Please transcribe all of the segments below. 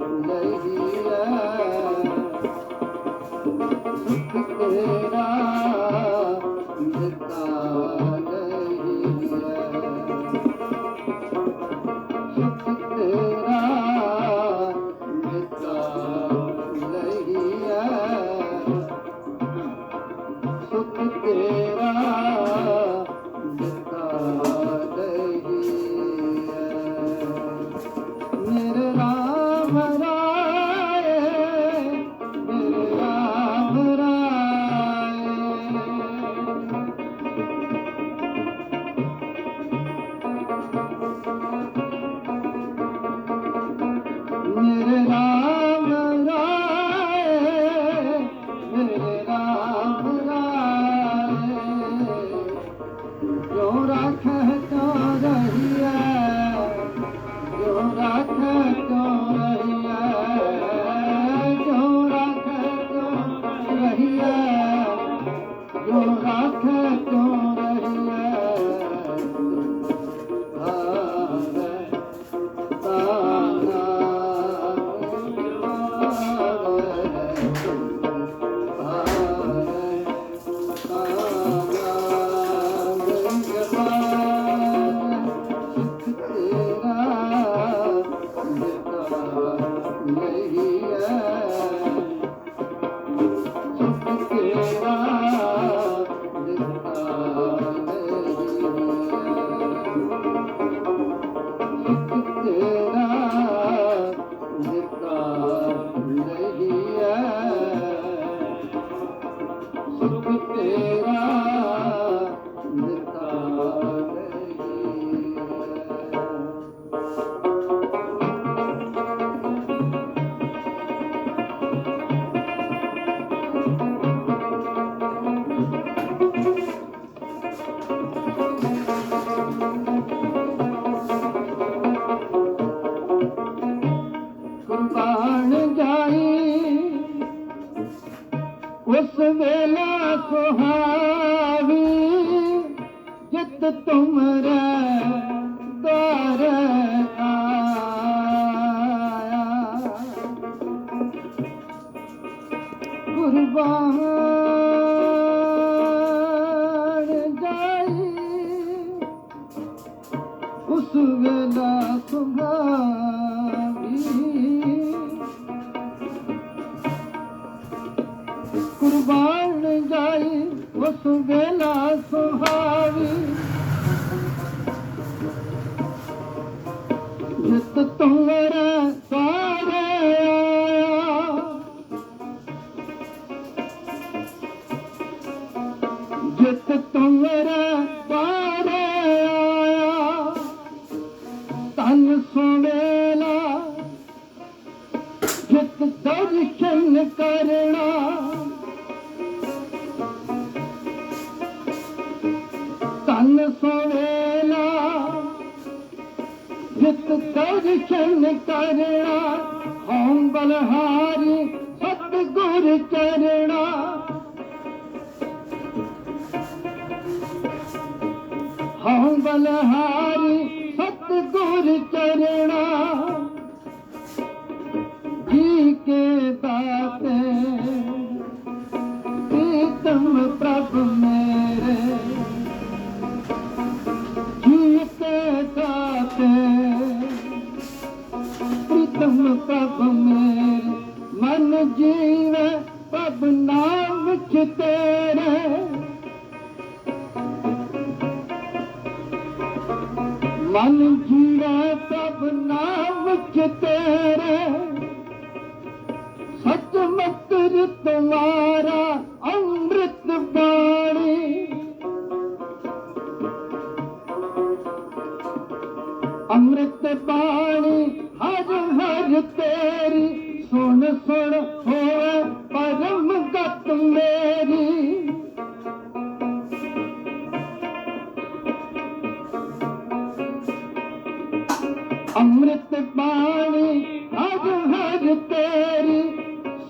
ਲਈਆ ਸੁਖ ਤੇਰਾ ਦਿੱਤਾ ਵੇਲਾ ਸੁਹਾਵੀ ਜਿਤ ਤੁਮਰੇ ਦਰ ਆਇਆ। ਕੁਰਬਾਨ ਜਾਈ ਉਸ ਵੇਲਾ ਸੁਹਾਵੀ ਕੁਰਬਾਨ ਜਾਈ ਉਸ ਵੇਲਾ ਸੁਹਾਵੀ। ਜਿਤ ਤੁਮਰਾ ਤਨ ਸੁਵੇਲਾ, ਜਿਤ ਦਰਸ਼ਨ ਕਰਨਾ, ਹਉ ਬਲਹਾਰੀ ਸਤਿਗੁਰ ਚਰਣਾ। ਹਉ ਬਲਹਾਰੀ ਸਤਿਗੁਰ ਚਰਣਾ। ਜੀ ਕੇ ਦਾਤੇ ਪ੍ਰਭ ਮੇਰੇ ਮਨ ਜੀਵੇ ਪ੍ਰਭ ਨਾਮ ਵਿੱਚ ਤੇਰੇ। ਮਨ ਜੀਵੇ ਪ੍ਰਭ ਨਾਮ ਵਿੱਚ ਤੇਰੇ। ਸਚ ਮਤਰ ਤੁਮਾਰਾ ਅੰਮ੍ਰਿਤ ਬਾਣੀ। ਅੰਮ੍ਰਿਤ ਬਾਣੀ ਅੰਮ੍ਰਿਤ ਬਾਣੀ ਹਰ ਹਰ ਤੇਰੀ,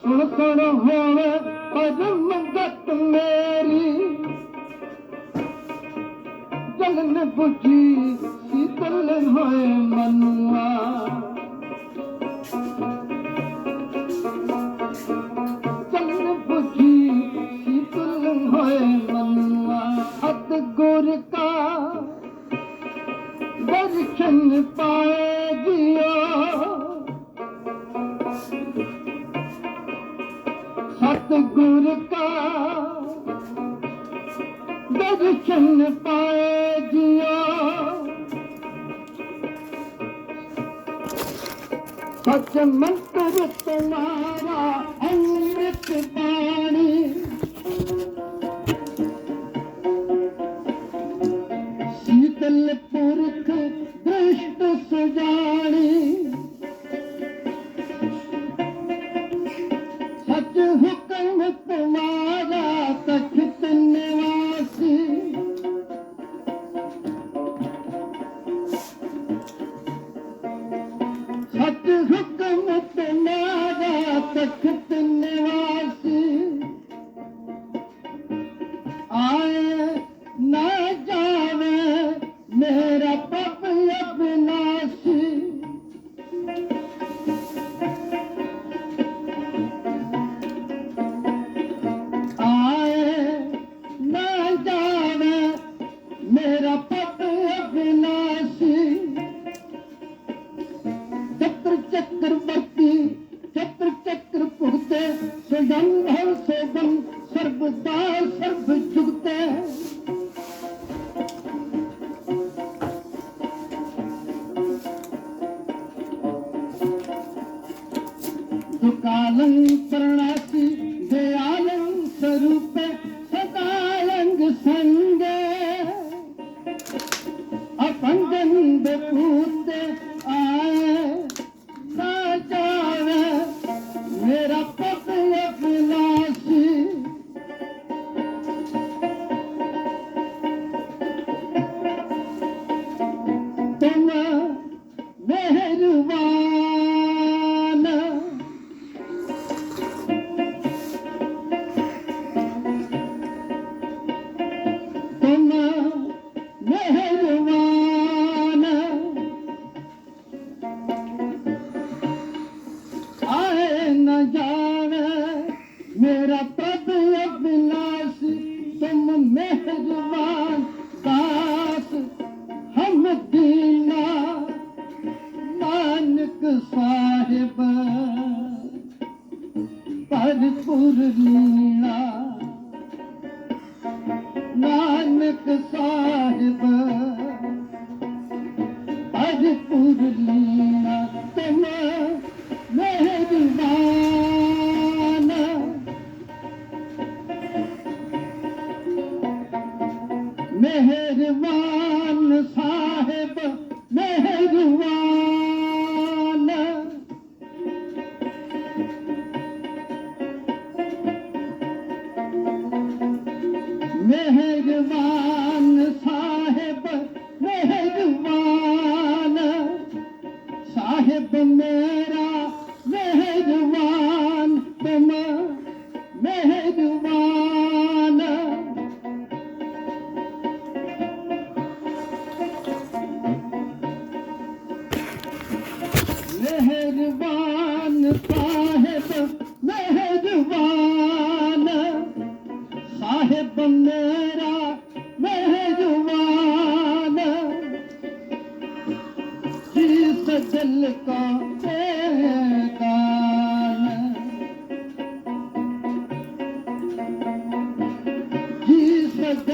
ਸੁਣ ਸੁਣ ਹੋਵੇ ਪਰਮ ਗਤ ਮੇਰੀ। ਜਲਨ 부ਜੀ ਸੀਤਲ ਹੋਏ ਮਨੁਆ। ਦਰਸ਼ਨ ਪਾਏ ਜੀਆ। ਸੱਚ ਮੰਤਰ ਤੁਮਾਰਾ ਅੰਮ੍ਰਿਤ ਪਾਣੀ। ਸੀਤਲ ਪੁਰਖ ਦ੍ਰਿਸ਼ਟ ਸੁਜਾਣੀ। Gracias. ಕಾಲಂ ಪ್ರಣತ ਸਾਹਿਬ ਭਰਪੂਰ साहिब میرا साहिब मेरा तम महान